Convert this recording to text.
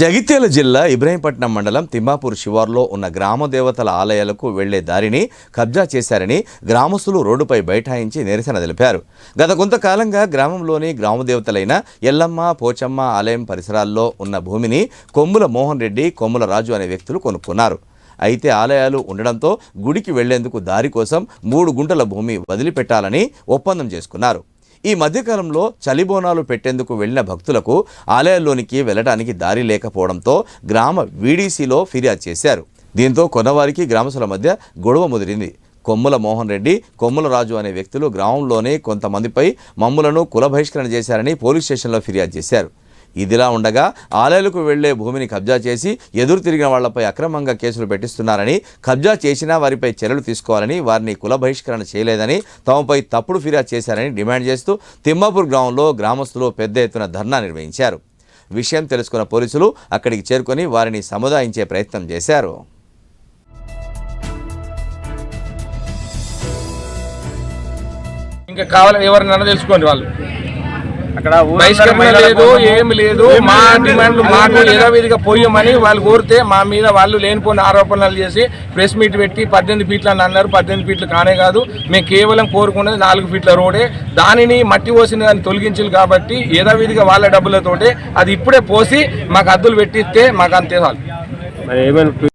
జగిత్యాల జిల్లా ఇబ్రహీంపట్నం మండలం తిమ్మాపూర్ శివార్లో ఉన్న గ్రామ దేవతల ఆలయాలకు వెళ్ళే దారిని కబ్జా చేశారని గ్రామస్తులు రోడ్డుపై బైఠాయించి నిరసన తెలిపారు. గత కొంతకాలంగా గ్రామంలోని గ్రామ దేవతలైన ఎల్లమ్మ పోచమ్మ ఆలయం పరిసరాల్లో ఉన్న భూమిని కొమ్ముల మోహన్ రెడ్డి కొమ్ముల రాజు అనే వ్యక్తులు కొనుక్కున్నారు. అయితే ఆలయాలు ఉండడంతో గుడికి వెళ్ళేందుకు దారి కోసం మూడు గుంటల భూమి వదిలిపెట్టాలని ఒప్పందం చేసుకున్నారు. ఈ మధ్యకాలంలో చలిబోనాలు పెట్టేందుకు వెళ్ళిన భక్తులకు ఆలయాల్లోనికి వెళ్ళడానికి దారి లేకపోవడంతో గ్రామ వీడీసీలో ఫిర్యాదు చేశారు. దీంతో కొన్నవారికి గ్రామస్తుల మధ్య గొడవ ముదిరింది. కొమ్ముల మోహన్ రెడ్డి కొమ్ముల రాజు అనే వ్యక్తులు గ్రామంలోనే కొంతమందిపై మమ్ములను కుల బహిష్కరణ చేశారని పోలీస్ స్టేషన్లో ఫిర్యాదు చేశారు. ఇదిలా ఉండగా ఆలయాలకు వెళ్ళే భూమిని కబ్జా చేసి ఎదురు తిరిగిన వాళ్ళపై అక్రమంగా కేసులు పెట్టిస్తున్నారని కబ్జా చేసినా వారిపై చర్యలు తీసుకోవాలని వారిని కుల బహిష్కరణ చేయలేదని తమపై తప్పుడు ఫిర్యాదు చేశారని డిమాండ్ చేస్తూ తిమ్మాపూర్ గ్రామంలో గ్రామస్తులు పెద్ద ఎత్తున ధర్నా నిర్వహించారు. విషయం తెలుసుకున్న పోలీసులు అక్కడికి చేరుకొని వారిని సముదాయించే ప్రయత్నం చేశారు. ఇంకా కావాలని ఎవరినైనా తెలుసుకోండి వాళ్ళు. అక్కడ బహిష్కరణ లేదు ఏమి లేదు. మా డిమాండ్లు మాకు యథావిధిగా పోయమని వాళ్ళు కోరితే మా మీద వాళ్ళు లేనిపోయిన ఆరోపణలు చేసి ప్రెస్ మీట్ పెట్టి పద్దెనిమిది ఫీట్లు అని అన్నారు. పద్దెనిమిది ఫీట్లు కానే కాదు. మేము కేవలం కోరుకున్నది నాలుగు ఫీట్ల రోడే. దానిని మట్టి పోసిన దాన్ని తొలగించాలి కాబట్టి యథావిధిగా వాళ్ళ డబ్బులతోటే అది ఇప్పుడే పోసి మాకు అద్దులు పెట్టిస్తే మాకు అంతే చాలు.